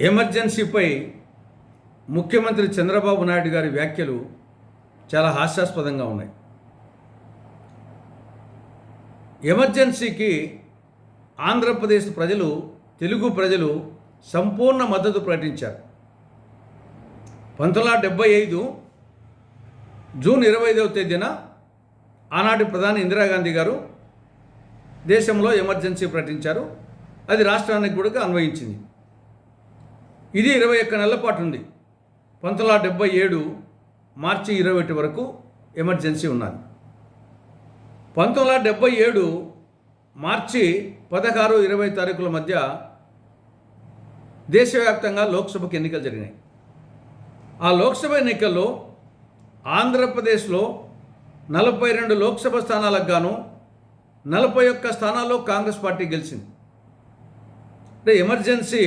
ఎమర్జెన్సీపై ముఖ్యమంత్రి చంద్రబాబు నాయుడు గారి వ్యాఖ్యలు చాలా హాస్యాస్పదంగా ఉన్నాయి. ఎమర్జెన్సీకి ఆంధ్రప్రదేశ్ ప్రజలు తెలుగు ప్రజలు సంపూర్ణ మద్దతు ప్రకటించారు. పంతొమ్మిది వందల డెబ్బై ఐదు జూన్ ఇరవై ఐదవ తేదీన ఆనాటి ప్రధాని ఇందిరాగాంధీ గారు దేశంలో ఎమర్జెన్సీ ప్రకటించారు. అది రాష్ట్రానికి కూడా అన్వయించింది. ఇది ఇరవై ఒక్క నెలల పాటు ఉంది. పంతొమ్మిది వందల డెబ్బై ఏడు మార్చి ఇరవై ఒకటి వరకు ఎమర్జెన్సీ ఉన్నది. పంతొమ్మిది వందల డెబ్బై ఏడు మార్చి పదహారు ఇరవై తారీఖుల మధ్య దేశవ్యాప్తంగా లోక్సభకు ఎన్నికలు జరిగినాయి. ఆ లోక్సభ ఎన్నికల్లో ఆంధ్రప్రదేశ్లో నలభై రెండు లోక్సభ స్థానాలకు గాను నలభై ఒక్క స్థానాల్లో కాంగ్రెస్ పార్టీ గెలిచింది. అంటే ఎమర్జెన్సీ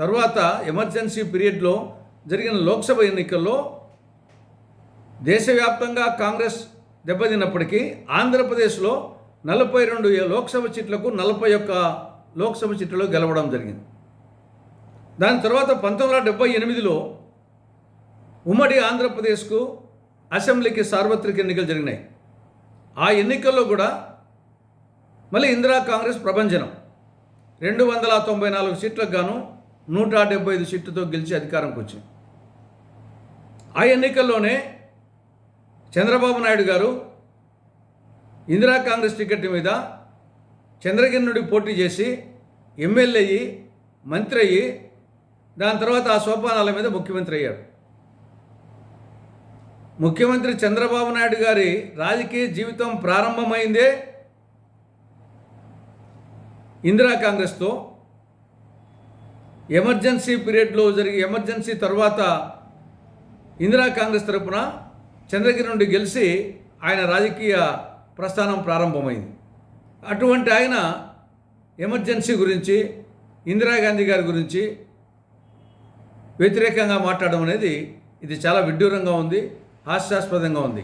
తర్వాత ఎమర్జెన్సీ పీరియడ్లో జరిగిన లోక్సభ ఎన్నికల్లో దేశవ్యాప్తంగా కాంగ్రెస్ దెబ్బతిన్నప్పటికీ ఆంధ్రప్రదేశ్లో నలభై రెండు లోక్సభ సీట్లకు నలభై ఒక్క లోక్సభ సీట్లలో గెలవడం జరిగింది. దాని తర్వాత పంతొమ్మిది వందల డెబ్బై ఎనిమిదిలో ఉమ్మడి ఆంధ్రప్రదేశ్కు అసెంబ్లీకి సార్వత్రిక ఎన్నికలు జరిగినాయి. ఆ ఎన్నికల్లో కూడా మళ్ళీ ఇందిరా కాంగ్రెస్ ప్రభంజనం రెండు వందల తొంభై నాలుగు సీట్లకు గాను నూట డెబ్బై ఐదు సీట్లతో గెలిచి అధికారంకి వచ్చింది. ఆ ఎన్నికల్లోనే చంద్రబాబు నాయుడు గారు ఇందిరా కాంగ్రెస్ టికెట్ మీద చంద్రగిరి నుండి పోటీ చేసి ఎమ్మెల్యే అయ్యి మంత్రి అయ్యి దాని తర్వాత ఆ సోపానాల మీద ముఖ్యమంత్రి అయ్యాడు ముఖ్యమంత్రి చంద్రబాబు నాయుడు గారి రాజకీయ జీవితం ప్రారంభమైందే ఇందిరా కాంగ్రెస్తో. ఎమర్జెన్సీ పీరియడ్లో జరిగి ఎమర్జెన్సీ తర్వాత ఇందిరా కాంగ్రెస్ తరపున చంద్రగిరి నుండి గెలిచి ఆయన రాజకీయ ప్రస్థానం ప్రారంభమైంది. అటువంటి ఆయన ఎమర్జెన్సీ గురించి ఇందిరాగాంధీ గారి గురించి వ్యతిరేకంగా మాట్లాడడం అనేది ఇది చాలా విడ్డూరంగా ఉంది హాస్యాస్పదంగా ఉంది.